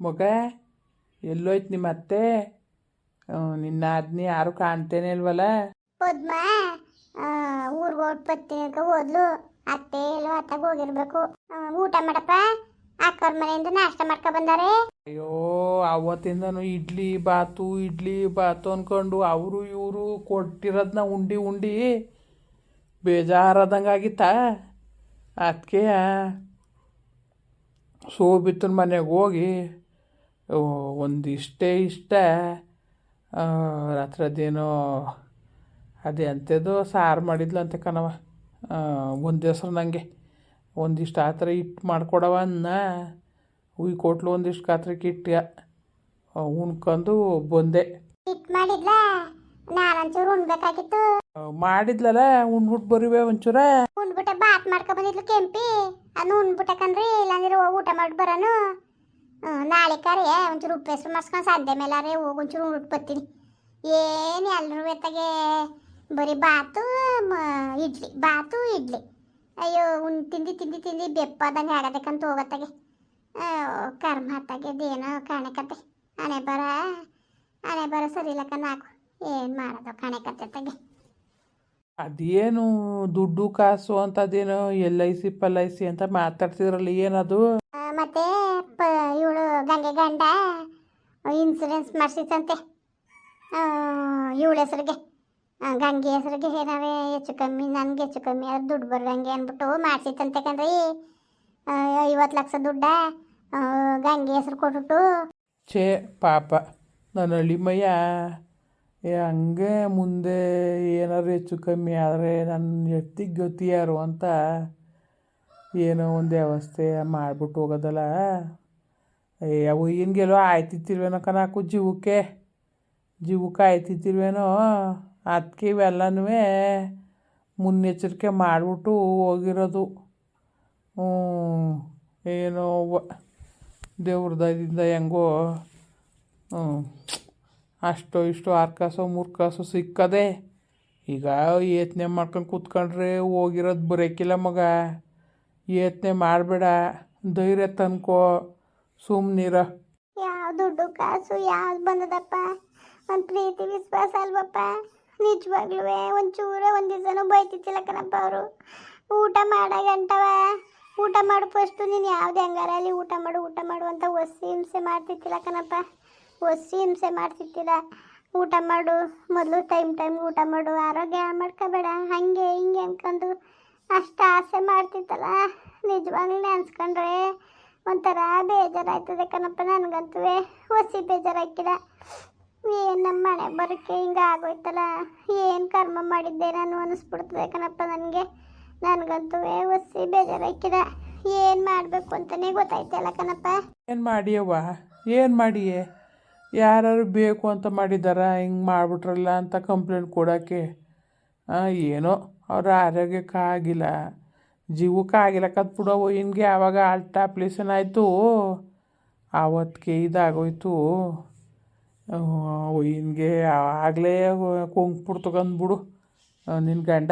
ಮಗ ಎಲ್ಲೋಯ್ತು ನಿಮ್ಮ ಅತ್ತೆ? ನಿನ್ನ ಅದ್ನಿ ಯಾರು ಕಾಣ್ತೇನೆ ಇಲ್ವಲ್ಲ ಪದ್ಮ ಊರ್ಗೆ ಬರ್ತೀನಿ ಅಂತ ಹೋದ್ಲು. ಅತ್ತೆ ಎಲ್ಲೋ ಅತ್ತಾಗ ಹೋಗಿರ್ಬೇಕು. ಊಟ ಮಾಡಪ್ಪ? ಅಕ್ಕವ್ರ ಮನೆಯಿಂದ ನಾಷ್ಟ ಮಾಡ್ಕೊ ಬಂದಾರೆ. ಅಯ್ಯೋ ಅವತ್ತಿಂದನು ಇಡ್ಲಿ ಬಾತು ಇಡ್ಲಿ ಬಾತು ಅನ್ಕೊಂಡು ಅವರು ಇವರು ಕೊಟ್ಟಿರೋದನ್ನ ಉಂಡಿ ಉಂಡಿ ಬೇಜಾರದಂಗಾಗಿತ್ತ ಅದಕ್ಕೆ ಸೋಬಿತ್ತನ ಮನೆಗೆ ಹೋಗಿ ಓ, ಒಂದಿಷ್ಟೇ ಇಷ್ಟ. ಆ, ರಾತ್ರಿ ಅದೇನೋ ಅದೇ ಅಂಥದ್ದು ಸಾರು ಮಾಡಿದ್ಲಂತೆ ಕಣವ ಒಂದು ಹೆಸ್ರು ನನಗೆ ಒಂದಿಷ್ಟು ಆ ಥರ ಇಟ್ಟು ಮಾಡ್ಕೊಡವ ಅನ್ನ. ಉಯ್ ಕೊಟ್ಲು ಒಂದಿಷ್ಟು ಗಾತ್ರಕ್ಕೆ ಇಟ್ಟ ಉಣ್ಕೊಂಡು ಬಂದೆ. ಮಾಡಿದ್ಲ? ನಾನಂಚೂರು ಉಣ್ಬೇಕಾಗಿತ್ತು. ಮಾಡಿದ್ಲಲ್ಲ ಉಣ್ಬಿಟ್ಟು ಬರುವೆ ಒಂಚೂರ. ಉಂಡ್ಬಿಟ್ಟ ಬಾತ್ ಮಾಡ್ಕೊ ಬಂದಿದ್ಲು ಕೆಂಪಿ. ಅದನ್ನ ಉಂಡ್ಬಿಟ್ಟ ಕಣ್ರಿ ಇಲ್ಲಾಂದ್ರೆ ಊಟ ಮಾಡಿ ಬರೋನು. ನಾಳೆ ಕರೆ ಒಂಚೂರು ಉಪ್ಪು ಹೆಸ್ರು ಮಾಡ್ಸ್ಕೊಂಡು ಮೇಲೆ ಮೇಲಾರೆ ಹೋಗಿ ಒಂಚೂರು ಉಟ್ಕೊತೀನಿ ಏನು ಎಲ್ಲರೂ ಎತ್ತಾಗೆ ಬರೀ ಬಾತು ಮ- ಇಡ್ಲಿ ಬಾತು ಇಡ್ಲಿ. ಅಯ್ಯೋ ಉನ್ ತಿಂದು ತಿಂದು ತಿಂದು ಬೆಪ್ಪದಂಗೆ ಆಗದಕ್ಕಂತ ಹೋಗತ್ತಾಗೆ. ಕರ್ಮ ಹತ್ತಾಗೆದೇನೋ ಕಾಣಕತ್ತೆ ಹಣೆ ಬರ ಹಣೆ ಬರ ಸರಿ ಇಲ್ಲಕ್ಕ ನಾಕು. ಏನು ಮಾಡೋದು ಕಾಣಕತ್ತೆ ತಗೆ ಅದೇನು ದುಡ್ಡು ಕಾಸು ಅಂತದೇನು ಎಲ್ ಐ ಸಿ ಪಲ್ ಐ ಸಿ ಅಂತ ಮಾತಾಡ್ತಿದ್ರಲ್ಲ ಏನದು? ಮತ್ತೆ ಪ, ಇವಳು ಗಂಗೆ ಗಂಡ ಇನ್ಸೂರೆನ್ಸ್ ಮಾಡಿಸಿತ್ತಂತೆ ಇವಳ ಹೆಸ್ರಿಗೆ ಗಂಗೆ ಹೆಸ್ರಿಗೆ ಏನಾರೇ ಹೆಚ್ಚು ಕಮ್ಮಿ, ನನಗೆ ಹೆಚ್ಚು ಕಮ್ಮಿ ಅದು ದುಡ್ಡು ಬರುವಂಗೆ ಅಂದ್ಬಿಟ್ಟು ಮಾಡಿಸಿತ್ತಂತೆ ಕಣ್ರಿ. ಐವತ್ತು ಲಕ್ಷ ದುಡ್ಡ ಗಂಗೆ ಹೆಸ್ರು ಕೊಟ್ಬಿಟ್ಟು. ಛೇ, ಪಾಪ, ನನ್ನ ಅಳಿಮಯ್ಯ ಹಂಗೆ ಮುಂದೆ ಏನಾದ್ರು ಹೆಚ್ಚು ಕಮ್ಮಿ ಆದರೆ ನನ್ನ ಎತ್ತಿಗೆ ಗತಿ ಅಂತ ಏನೋ ಒಂದು ವ್ಯವಸ್ಥೆ ಮಾಡ್ಬಿಟ್ಟು ಹೋಗೋದಲ್ಲ. ಏ, ಅವು ಗೆಲ್ಲೋ ಆಯ್ತಿತ್ತಿಲ್ವೇನೋ ಕಣಕು ಜೀವಕ್ಕೆ? ಜೀವಕ್ಕೆ ಆಯ್ತಿತ್ತಿಲ್ವೇನೋ? ಅದಕ್ಕೆ ಇವೆಲ್ಲನೂ ಮುನ್ನೆಚ್ಚರಿಕೆ ಮಾಡಿಬಿಟ್ಟು ಹೋಗಿರೋದು. ಏನೋ ದೇವ್ರದಿಂದ ಹೆಂಗೋ ಅಷ್ಟೋ ಇಷ್ಟೋ ಆರು ಕಾಸು ಮೂರು ಕಾಸು ಸಿಕ್ಕದೆ. ಈಗ ಯೋಚನೆ ಮಾಡ್ಕೊಂಡು ಕೂತ್ಕೊಂಡ್ರೆ ಹೋಗಿರೋದು ಬರೋಕ್ಕಿಲ್ಲ ಮಗ. ಯೋಚನೆ ಮಾಡಬೇಡ, ಧೈರ್ಯ ತನ್ಕೋ ಸುಮ್ಮನಿರ ಯಾವ ದುಡ್ಡು ಕಾಸು ಯಾವ್ದು ಬಂದದಪ್ಪ? ಒಂದು ಪ್ರೀತಿ, ವಿಶ್ವಾಸ ಅಲ್ವಪ್ಪ? ನಿಜವಾಗ್ಲೂ ಒಂಚೂರ, ಒಂದು ದಿವಸನೂ ಬೈತಿತ್ತಿಲ್ಲ ಕಣಪ್ಪ ಅವರು. ಊಟ ಮಾಡಾಗಂಟವ ಊಟ ಮಾಡು ಫಸ್ಟು ನೀನು ಯಾವುದೇ ಹಂಗಾರ ಅಲ್ಲಿ ಊಟ ಮಾಡು ಊಟ ಮಾಡು ಅಂತ ಒಸಿ ಹಿಂಸೆ ಮಾಡ್ತಿತ್ತಿಲ್ಲ ಕಣಪ್ಪ. ಒಸಿ ಹಿಂಸೆ ಮಾಡ್ತಿತ್ತಿಲ್ಲ ಊಟ ಮಾಡು, ಮೊದಲು ಟೈಮ್ ಟೈಮ್ ಊಟ ಮಾಡು, ಆರೋಗ್ಯ ಮಾಡ್ಕೋಬೇಡ, ಹಾಗೆ ಹಿಂಗೆ ಅನ್ಕೊಂಡು ಅಷ್ಟು ಆಸೆ ಮಾಡ್ತಿತ್ತಲ್ಲ. ನಿಜವಾಗ್ಲೂ ಅನ್ಸ್ಕೊಂಡ್ರೆ ಒಂಥರ ಬೇಜಾರಾಯ್ತದೆ ಕಣಪ್ಪ ನನಗಂತೂ. ಹೊಸಿ ಬೇಜಾರಾಕಿಲ್ಲ ಏನು ನಮ್ಮ ಮನೆ ಬರೋಕ್ಕೆ ಹಿಂಗೆ ಆಗೋಯ್ತಲ್ಲ. ಏನು ಕರ್ಮ ಮಾಡಿದ್ದೆ ನಾನು ಅನಿಸ್ಬಿಡ್ತದೆ ಕಣಪ್ಪ ನನಗೆ. ನನಗಂತೂ ಹೊಸಿ ಬೇಜಾರಾಕಿದ ಏನು ಮಾಡಬೇಕು ಅಂತಲೇ ಗೊತ್ತಾಯ್ತಲ್ಲ ಕಣಪ್ಪ. ಏನು ಮಾಡಿಯವ್ವ? ಏನು ಮಾಡಿಯೇ? ಯಾರು ಬೇಕು ಅಂತ ಮಾಡಿದಾರ, ಹಿಂಗೆ ಮಾಡಿಬಿಟ್ರಲ್ಲ ಅಂತ ಕಂಪ್ಲೇಂಟ್ ಕೊಡೋಕ್ಕೆ. ಏನೋ ಅವ್ರ ಆರೋಗ್ಯಕ್ಕೆ ಆಗಿಲ್ಲ. ಜೀವಕ್ಕೆ ಆಗಿಲ್ಲ. ಕತ್ ಬಿಡವು ಹಿಂಗೆ ಆವಾಗ ಹಾರ್ಟ್ ಆಪ್ರೇಷನ್ ಆಯಿತು ಆವತ್ತಿಗೆ ಇದಾಗೋಯ್ತು ಹಿಂಗೆ ಆಗಲೇ ಕೊಂಕ್ಬಿಡ್ತು ಬಿಡು. ನಿನ್ನ ಗಂಡ.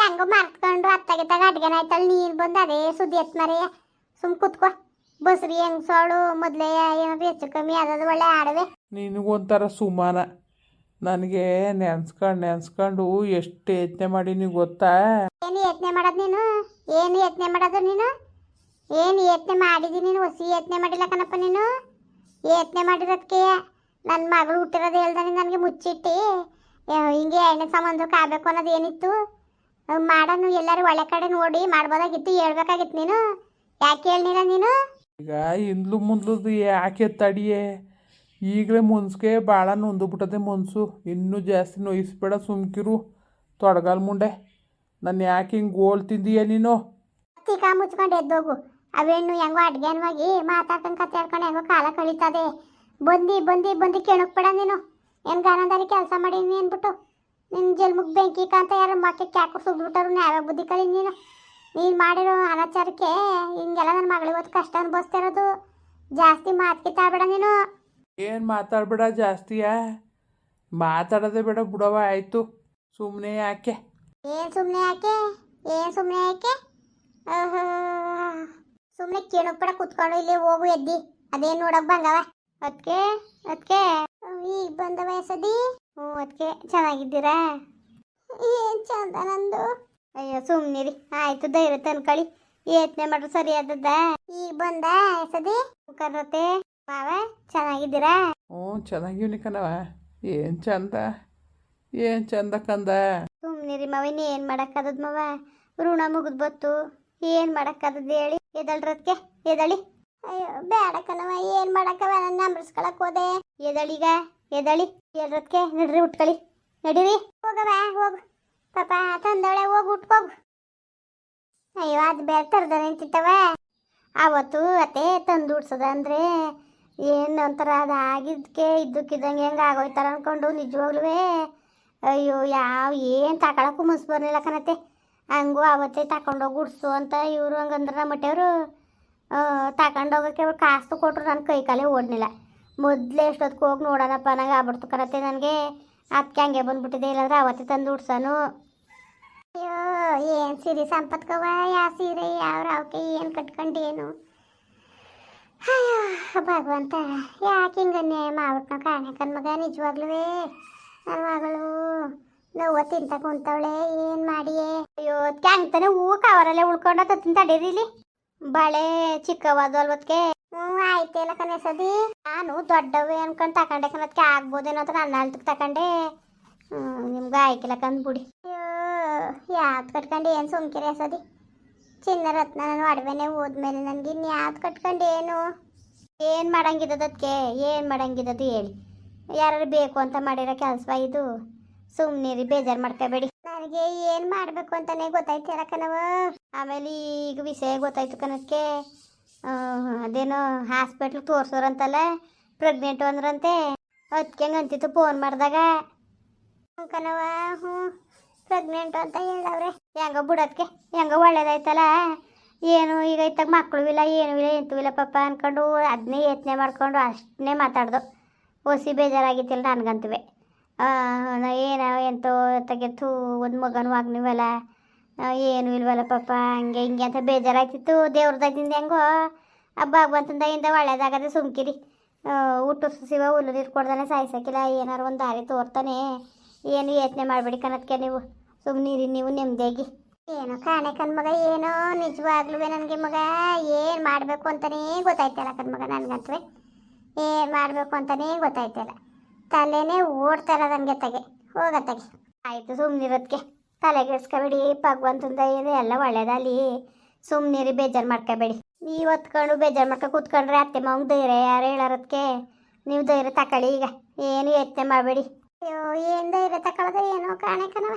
ಹೆಂಗೋ ಮರ್ತ್ಕೊಂಡು ಅತ್ತಾಗಿದ್ದಾಗ ಅಡ್ಗೆನ ಆಯ್ತಲ್ಲ. ನೀನು ಬಂದು ಅದೇ ಸುದ್ದಿ ಎತ್ ಮರೆಯ ಸುಮ್ ಕುತ್ಕೋ. ಬಸ್ರಿ ಹೆಂಗ್ ಸೋಳು. ಮೊದಲೇ ಏನೋ ಹೆಚ್ಚು ಕಮ್ಮಿ ಆದದು ಒಳ್ಳೆ ಆಡವೆ ನಿನಗೊಂಥರ ಸುಮಾನ. ನನಗೆ ನೆನ್ಸ್ಕೊಂಡು ನೆನ್ಸ್ಕೊಂಡು ಎಷ್ಟು ಯತ್ನೆ ಮಾಡೀನಿ ಗೊತ್ತಾ? ಏನು ಯತ್ನೆ ಮಾಡೋದು ನೀನು? ಏನು ಯತ್ನೆ ಮಾಡೋದು ನೀನು? ಏನು ಯತ್ನೆ ಮಾಡಿದಿ ನೀನು? ಹೊಸಿ ಯತ್ನೆ ಮಾಡಿಲ್ಲ ಕಣಪ್ಪ ನೀನು? ಯತ್ನೆ ಮಾಡಿರೋದಕ್ಕೆ ನನ್ನ ಮಗಳು ಹುಟ್ಟಿರೋದು ಹೇಳ್ದಾನೆ ನನಗೆ ಮುಚ್ಚಿಟ್ಟು. ಹಿಂಗೆ ಎಣ್ಣೆ ಸಂಬಂಧಕ್ಕೆ ಕಾಬೇಕು ಅನ್ನೋದು ಏನಿತ್ತು? ಮಾಡೋಣ ಮಾಡೋನು ಎಲ್ಲರೂ ಒಳ್ಳೆ ಕಡೆ ನೋಡಿ ಮಾಡ್ಬೋದಾಗಿತ್ತು ಹೇಳ್ಬೇಕಾಗಿತ್ತು ನೀನು. ಯಾಕೆ ಹೇಳಿಲ್ಲ ನೀನು? ಈಗ ಹಿಂದ್ಲು ಮುಂದ್ಲದು ಯಾಕೆ ತಡಿಯೇ? ಈಗಲೇ ಮುನ್ಸ್ಗೆ ಭಾಳ ನೊಂದುಬಿಟ್ಟದೆ ಮನ್ಸು. ಇನ್ನೂ ಜಾಸ್ತಿ ನೋಯಿಸ್ಬೇಡ ಸುಮ್ಕಿರು. ತೊಡಗಲ್ ಮುಂಡೆ. ನಾನು ಯಾಕೆ ಹಿಂಗೆ ಗೋಲ್ ತಿಂದೀಯ ನೀನು? ಮುಚ್ಕೊಂಡು ಎದ್ದೋಗು. ಅವೇನು ಹೆಂಗೋ ಅಡ್ಗೆನ್ವಾಗಿ ಮಾತಾಡ್ಕೊಂಡು ಕತ್ತಾಡ್ಕೊಂಡು ಹೆಂಗೋ ಕಾಲ ಕಳೀತದೆ. ಬಂದು ಬಂದು ಬಂದು ಕೆಣಕ್ಬೇಡ ನೀನು. ಏನು ಗಾನದಾರಿ ಕೆಲಸ ಮಾಡೀನಿ ಅಂದ್ಬಿಟ್ಟು. ನಿನ್ನ ಜಲ್ಮುಗ್ ಬೆಂಕಿ ಕಾಂತ ಯಾರು ಮಕ್ಕೆ ಕ್ಯಾಕು ಸುಗ್ಬಿಟ್ಟರು ನಾವೇ ಬುದ್ಧಿ ಕಲಿ ನೀನು. ನೀನು ಮಾಡಿರೋ ಅನಾಚಾರಕ್ಕೆ ಹಿಂಗೆಲ್ಲ ನನ್ನ ಮಗಳು ಇವತ್ತು ಕಷ್ಟ ಅನ್ಭವಿಸ್ತಿರೋದು. ಜಾಸ್ತಿ ಮಾತು ತಾಬೇಡ ನೀನು. ಏನು ಮಾತಾಡಬೇಡ ಜಾಸ್ತಿಯ ಮಾತಾಡೋದೇ ಬೇಡ ಬಿಡವ, ಆಯಿತು. ಸುಮ್ಮನೆ ಯಾಕೆ? ಏನ್ ಸುಮ್ಮನೆ ಯಾಕೆ? ಏನ್ ಸುಮ್ಮನೆ ಯಾಕೆ? ಸುಮ್ಮನೆ ಕೇಳೋಕ್ಬೇಡ ಕುತ್ಕೊಂಡು ಇಲ್ಲಿ ಹೋಗು, ಎದ್ದಿ. ಅದೇನು ನೋಡಕ್ ಬಂದವ? ಅದಕ್ಕೆ ಅದಕ್ಕೆ ಈಗ ಬಂದವ ಎಸದಿ ಹ್ಞೂ ಅದಕ್ಕೆ ಚೆನ್ನಾಗಿದ್ದೀರಾ? ಏನು ಚಂದ ನಂದು? ಅಯ್ಯೋ ಸುಮ್ನಿರಿ ಆಯ್ತು, ಧೈರ್ಯ ತನ್ಕಳಿ. ಯೋಚನೆ ಮಾಡ್ರು ಸರಿ ಆದದ್ದ ಈಗ ಬಂದ ಎಸದಿ ಕರ್ರತೆ ಮಾವ ಚೆನ್ನಾಗಿದ್ದೀರಾ? ಹ್ಞೂ ಚೆನ್ನಾಗಿವ್ನಿ ಕಣವ ಏನು ಚಂದ? ಏನ್ ಚಂದ ಕಂದ? ಸುಮ್ನಿರಿ ಮಾವಿನ ಏನು ಮಾಡಕ್ಕಾದದ್ ಮಾವ? ಋಣ ಮುಗಿದ್ ಬತ್ತು. ಏನ್ ಮಾಡಕ್ಕಾದದ್ ಹೇಳಿ? ಎದಳ್ರದ್ಕೆ? ಎದಳಿ? ಅಯ್ಯೋ ಬೇಡ ಕಣವ ಏನ್ ಮಾಡಕ್ಕವ? ನನ್ನ ನಂಬರ್ಸ್ಕೊಳಕ್ ಹೋದೆ. ಎದಳಿಗ? ಎದಳಿ? ಎಲ್ರದ್ಕೆ ನಡ್ರಿ ಉಟ್ಕಳಿ. ನಡೀರಿ. ಹೋಗವ ಹೋಗ. ಪಾಪ ತಂದವಳೆ ಹೋಗಿ ಉಟ್ಕೋಗು. ಅಯ್ಯೋ ಅದು ಬೇರೆ ತರದ ನಿಂತಿತ್ತವ ಅವತ್ತು ಅತ್ತೆ ತಂದು ಉಡ್ಸದ ಅಂದ್ರೆ ಏನು ನಂತರ ಅದು ಆಗಿದ್ದಕ್ಕೆ ಇದ್ದಕ್ಕಿದ್ದಂಗೆ ಹೆಂಗೆ ಆಗೋಯ್ತಾರ ಅಂದ್ಕೊಂಡು ನಿಜವಾಗ್ಲೂ ಅಯ್ಯೋ, ಯಾವ ಏನು ತಗೊಳಕ್ಕೂ ಮನಸ್ಸು ಬರಲಿಲ್ಲ ಕಣತ್ತೆ. ಹಂಗೂ ಆವತ್ತೇ ತಗೊಂಡೋಗಿ ಗುಡ್ಸು ಅಂತ ಇವರು ಹಂಗಂದ್ರೆ ನಮ್ಮ ಮಟ್ಟೆಯವರು ತಗೊಂಡೋಗಕ್ಕೆ ಅವ್ರು ಕಾಸು ಕೊಟ್ಟರು ನನ್ನ ಕೈ ಕಾಲೇ ಓಡ್ನಿಲ್ಲ ಮೊದಲೇ ಎಷ್ಟೊತ್ತಿಗೆ ಹೋಗಿ ನೋಡೋಣಪ್ಪ, ನಂಗೆ ಆಗ್ಬಿಡ್ತು ಕಣತ್ತೆ ನನಗೆ. ಅದಕ್ಕೆ ಹಂಗೆ ಬಂದುಬಿಟ್ಟಿದೆ, ಇಲ್ಲಾಂದ್ರೆ ಅವತ್ತೇ ತಂದು ಉಡ್ಸನು. ಅಯ್ಯೋ, ಏನು ಸೀರೆ ಸಂಪತ್ಕವ ಯಾವ ಸೀರೆ, ಯಾವ ರಾವ್ಕೆ, ಏನು ಕಟ್ಕೊಂಡು ಏನು ಅಯ್ಯೋ ಭಗವಂತ ಯಾಕೆ ಹಿಂಗೆ ಮಾಡ್ಬಿಟ್ನ ಮಾಡ್ಬಿಟ್ಟು ಮಗ ನಿಜವಾಗ್ಲೂ ನನ್ನ ಮಗಳು. ನೋವು ತಿಂತ ಕುಂತವಳೆ ಏನು ಮಾಡಿಯೇ? ಅಯ್ಯೋ ಕ್ಯಾಂಗ್ತಾನೆ ಹೂವು ಕವರಲ್ಲೇ ಉಳ್ಕೊಂಡ ತಿಂತ ತಡೀರಿಲಿ ಬಳೆ ಚಿಕ್ಕವಾದ ಅಲ್ವತ್ಕೆ? ಹ್ಞೂ ಆಯ್ತಿಲ್ಲ ಕನೆಸದಿ ನಾನು ದೊಡ್ಡವೆ ಅನ್ಕೊಂಡು ತಕೊಂಡೆ ಕಣದ್ಕೆ ಆಗ್ಬೋದೇನೋ ಅಂತ ನನ್ನ ತಕೊಂಡೆ. ಹ್ಞೂ, ನಿಮ್ಗೆ ಆಯ್ಕಿಲ್ಲ ಕಂದ್ಬಿಡಿ. ಅಯ್ಯೋ, ಯಾವ್ದು ಕಟ್ಕೊಂಡು? ಏನು ಸುಮ್ಕಿರಿ ಎಸದಿ ಚಿನ್ನ ರತ್ನ ನಾನು ಒಡವೆನೆ ಹೋದ್ಮೇಲೆ ನನಗೆ ಇನ್ನು ಕಟ್ಕೊಂಡು ಏನು? ಏನು ಮಾಡಂಗಿದ್ದದಕ್ಕೆ ಏನು ಮಾಡಂಗಿದ್ದದು ಹೇಳಿ. ಯಾರು ಬೇಕು ಅಂತ ಮಾಡಿರೋ ಕೆಲಸ ಇದು? ಸುಮ್ಮನಿರಿ ಬೇಜಾರು ಮಾಡ್ಕೋಬೇಡಿ. ನನಗೆ ಏನು ಮಾಡಬೇಕು ಅಂತಾನೆ ಗೊತ್ತಾಯ್ತು ಕಣವ ಆಮೇಲೆ ಈಗ ವಿಷಯ ಗೊತ್ತಾಯ್ತು ಕಣಕ್ಕೆ. ಅದೇನೋ ಹಾಸ್ಪಿಟ್ಲ್ ತೋರ್ಸೋರಂತಲ್ಲ ಪ್ರೆಗ್ನೆಂಟ್ ಅಂದ್ರಂತೆ ಅದಕ್ಕೆ ಅಂತಿತ್ತು ಫೋನ್ ಮಾಡಿದಾಗ. ಕನವ ಹ್ಞೂ ಪ್ರೆಗ್ನೆಂಟು ಅಂತ ಹೇಳವ್ರೆ. ಹೆಂಗ ಬಿಡೋದಕ್ಕೆ ಹೆಂಗೋ ಒಳ್ಳೇದಾಯ್ತಲ್ಲ ಏನು ಈಗ ಇತ್ತಾಗ ಮಕ್ಕಳು ಇಲ್ಲ, ಏನೂ ಇಲ್ಲ, ಎಂತೂ ಇಲ್ಲ ಪಪ್ಪ ಅನ್ಕೊಂಡು ಅದನ್ನೇ ಯತ್ನೆ ಮಾಡ್ಕೊಂಡು ಅಷ್ಟನ್ನೇ ಮಾತಾಡ್ದು. ಓಸಿ ಬೇಜಾರಾಗಿತ್ತಿಲ್ಲ ನನಗಂತುವೆ. ಏನೋ ಎಂತೋ ತೆಗೆತು ಒಂದು ಮಗನೂ ಆಗ್ನಿವಲ್ಲ ಏನು ಇಲ್ವಲ್ಲ ಪಪ್ಪ ಹಂಗೆ ಹಿಂಗೆ ಅಂತ ಬೇಜಾರಾಗ್ತಿತ್ತು ದೇವ್ರದಾಗಿಂದ ಹೆಂಗೋ ಹಬ್ಬ ಭಗವಂತಂದಾಗಿಂದ ಒಳ್ಳೇದಾಗದೆ ಸುಮ್ಕಿರಿ. ಊಟ ಸುಸಿವ ಹುಲ್ಲು ನೀರು ಕೊಡ್ದಾನೆ ಸಾಯಿಸೋಕಿಲ್ಲ, ಏನಾರು ಒಂದು ದಾರಿ ತೋರ್ತಾನೆ. ಏನು ಯತ್ನೆ ಮಾಡಬೇಡಿ ಕನತ್ಕೆ ನೀವು. ಸುಮ್ಮನಿರಿ ನೀವು ನೆಮ್ಮದಿಯಾಗಿ ಏನೋ ಕಾಣೆ ಕಣ್ಮಗ ಏನೋ ನಿಜವಾಗ್ಲೂ ನನಗೆ ಮಗ. ಏನು ಮಾಡಬೇಕು ಅಂತಲೇ ಗೊತ್ತಾಯ್ತಲ್ಲ ಕಣ್ಮಗ ನನಗಂತೂ ಏನು ಮಾಡಬೇಕು ಅಂತಲೇ ಗೊತ್ತಾಯ್ತಲ್ಲ ತಲೆನೇ ಓಡ್ತಾರ ನನಗೆ ತಗೆ. ಹೋಗತ್ತಗೆ ಆಯಿತು ಸುಮ್ಮನಿರೋದಕ್ಕೆ ತಲೆಗೆಡ್ಸ್ಕೊಬೇಡಿ ಭಗವಂತಂದ ಏನು ಎಲ್ಲ ಒಳ್ಳೇದಲ್ಲಿ ಸುಮ್ಮನಿರಿ ಬೇಜಾರು ಮಾಡ್ಕೋಬೇಡಿ. ನೀವು ಹೊತ್ಕೊಂಡು ಬೇಜಾರು ಮಾಡ್ಕೊ ಕೂತ್ಕೊಂಡ್ರೆ ಅತ್ತೆ ಮಾವಂಗೆ ಧೈರ್ಯ ಯಾರು ಹೇಳೋದಕ್ಕೆ ನೀವು ಧೈರ್ಯ ತಕೊಳ್ಳಿ ಈಗ. ಏನು ಯತ್ನೆ ಮಾಡಬೇಡಿ. ಅಯ್ಯೋ, ಏನು ಧೈರ್ಯ ತಗೊಳ್ಳೋದು ಏನೋ ಕಾಣೆ ಕಣವ